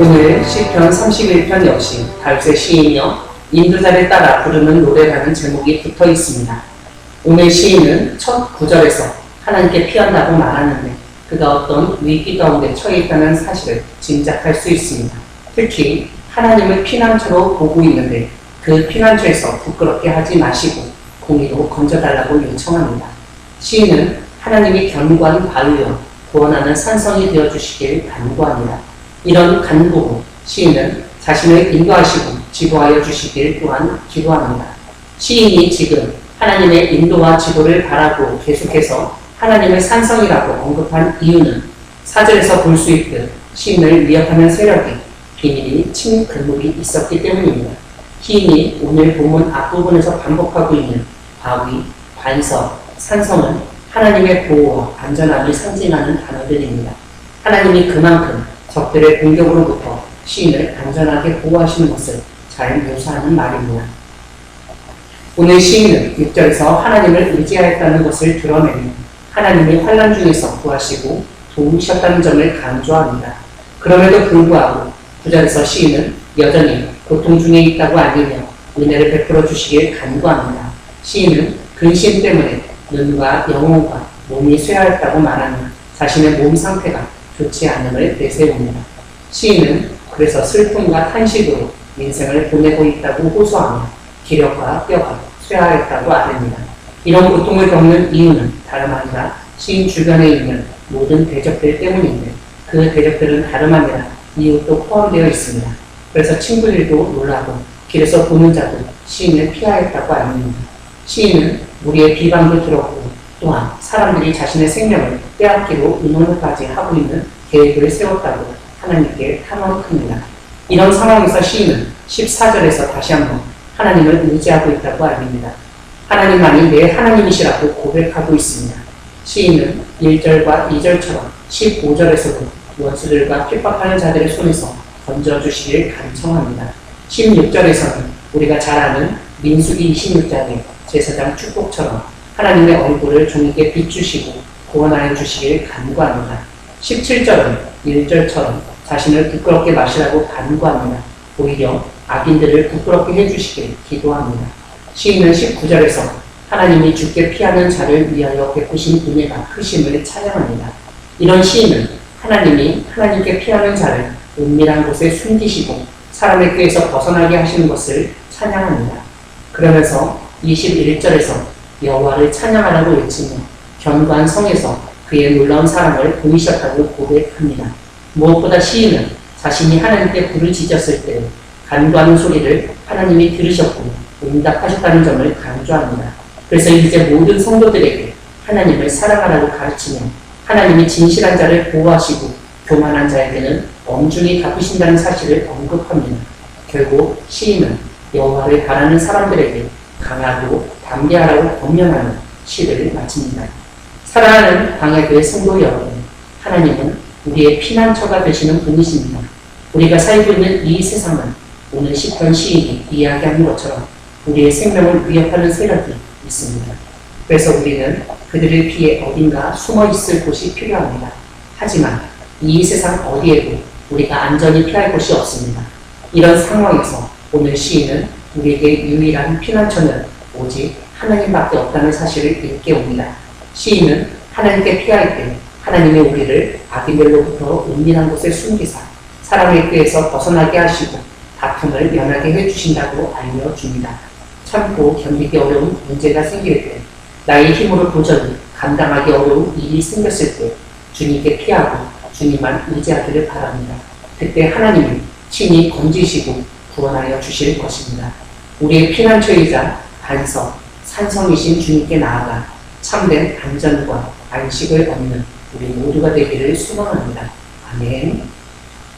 오늘 시편 31편 역시 다윗의 시인이여 인도자를 따라 부르는 노래라는 제목이 붙어 있습니다. 오늘 시인은 첫 구절에서 하나님께 피한다고 말하는데 그가 어떤 위기 가운데 처해 있다는 사실을 짐작할 수 있습니다. 특히 하나님을 피난처로 보고 있는데 그 피난처에서 부끄럽게 하지 마시고 공의로 건져달라고 요청합니다. 시인은 하나님이 견고한 바위여 구원하는 산성이 되어 주시길 간구합니다. 이런 간구로 시인은 자신을 인도하시고 지도하여 주시길 또한 기도합니다. 시인이 지금 하나님의 인도와 지도를 바라고 계속해서 하나님의 산성이라고 언급한 이유는 사절에서 볼 수 있듯 시인을 위협하는 세력이 비밀이 친 근목이 있었기 때문입니다. 시인이 오늘 본문 앞부분에서 반복하고 있는 바위, 반석, 산성은 하나님의 보호와 안전함을 상징하는 단어들입니다. 하나님이 그만큼 적들의 공격으로부터 시인을 안전하게 보호하시는 것을 잘 묘사하는 말입니다. 오늘 시인은 6절에서 하나님을 의지하였다는 것을 드러내며 하나님이 환란 중에서 구하시고 도우셨다는 점을 강조합니다. 그럼에도 불구하고 9절에서 시인은 여전히 고통 중에 있다고 알리며 은혜를 베풀어 주시길 간구합니다. 시인은 근심 때문에 눈과 영혼과 몸이 쇠하였다고 말하며 자신의 몸 상태가 좋지 않음을 내세웁니다. 시인은 그래서 슬픔과 탄식으로 인생을 보내고 있다고 호소하며 기력과 뼈가 쇠하였다고 아릅니다. 이런 고통을 겪는 이유는 다름 아니라 시인 주변에 있는 모든 대적들 때문인데 그 대적들은 다름 아니라 이웃도 포함되어 있습니다. 그래서 친구들도 놀라고 길에서 보는 자도 시인을 피하였다고 합니다. 시인은 우리의 비방도 들었고 또한 사람들이 자신의 생명을 빼앗기로 의논까지 하고 있는 계획을 세웠다고 하나님께 탄원합니다. 이런 상황에서 시인은 14절에서 다시 한번 하나님을 의지하고 있다고 알립니다. 하나님만이 내 하나님이시라고 고백하고 있습니다. 시인은 1절과 2절처럼 15절에서도 원수들과 핍박하는 자들의 손에서 건져주시길 간청합니다. 16절에서는 우리가 잘 아는 민수기 26장의 제사장 축복처럼 하나님의 얼굴을 종에게 비추시고 구원하여 주시길 간구합니다. 17절은 1절처럼 자신을 부끄럽게 마시라고 간구합니다. 오히려 악인들을 부끄럽게 해주시길 기도합니다. 시인은 19절에서 하나님이 죽게 피하는 자를 위하여 베푸신 은혜가 크심을 찬양합니다. 이런 시인은 하나님이 하나님께 피하는 자를 은밀한 곳에 숨기시고 사람의 꾀에서 벗어나게 하시는 것을 찬양합니다. 그러면서 21절에서 여호와를 찬양하라고 외치며 견고한 성에서 그의 놀라운 사랑을 보이셨다고 고백합니다. 무엇보다 시인은 자신이 하나님께 부르짖었을 때 간구하는 소리를 하나님이 들으셨고 응답하셨다는 점을 강조합니다. 그래서 이제 모든 성도들에게 하나님을 사랑하라고 가르치며 하나님이 진실한 자를 보호하시고 교만한 자에게는 엄중히 갚으신다는 사실을 언급합니다. 결국 시인은 여호와를 바라는 사람들에게 강하고 담대하라고 권면하는 시를 마칩니다. 사랑하는 광야교회 성도 여러분, 하나님은 우리의 피난처가 되시는 분이십니다. 우리가 살고 있는 이 세상은 오늘 시편 시인이 이야기하는 것처럼 우리의 생명을 위협하는 세력이 있습니다. 그래서 우리는 그들을 피해 어딘가 숨어 있을 곳이 필요합니다. 하지만 이 세상 어디에도 우리가 안전히 피할 곳이 없습니다. 이런 상황에서 오늘 시인은 우리에게 유일한 피난처는 오직 하나님밖에 없다는 사실을 일깨웁니다. 시인은 하나님께 피할 때 하나님의 우리를 악인들로부터 은밀한 곳에 숨기사 사람의 꾀에서 벗어나게 하시고 다툼을 면하게 해주신다고 알려줍니다. 참고 견디기 어려운 문제가 생길 때 나의 힘으로 도저히 감당하기 어려운 일이 생겼을 때 주님께 피하고 주님만 의지하기를 바랍니다. 그때 하나님이 친히 건지시고 구원하여 주실 것입니다. 우리의 피난처이자 반석, 산성이신 주님께 나아가 참된 안전과 안식을 얻는 우리 모두가 되기를 소망합니다. 아멘.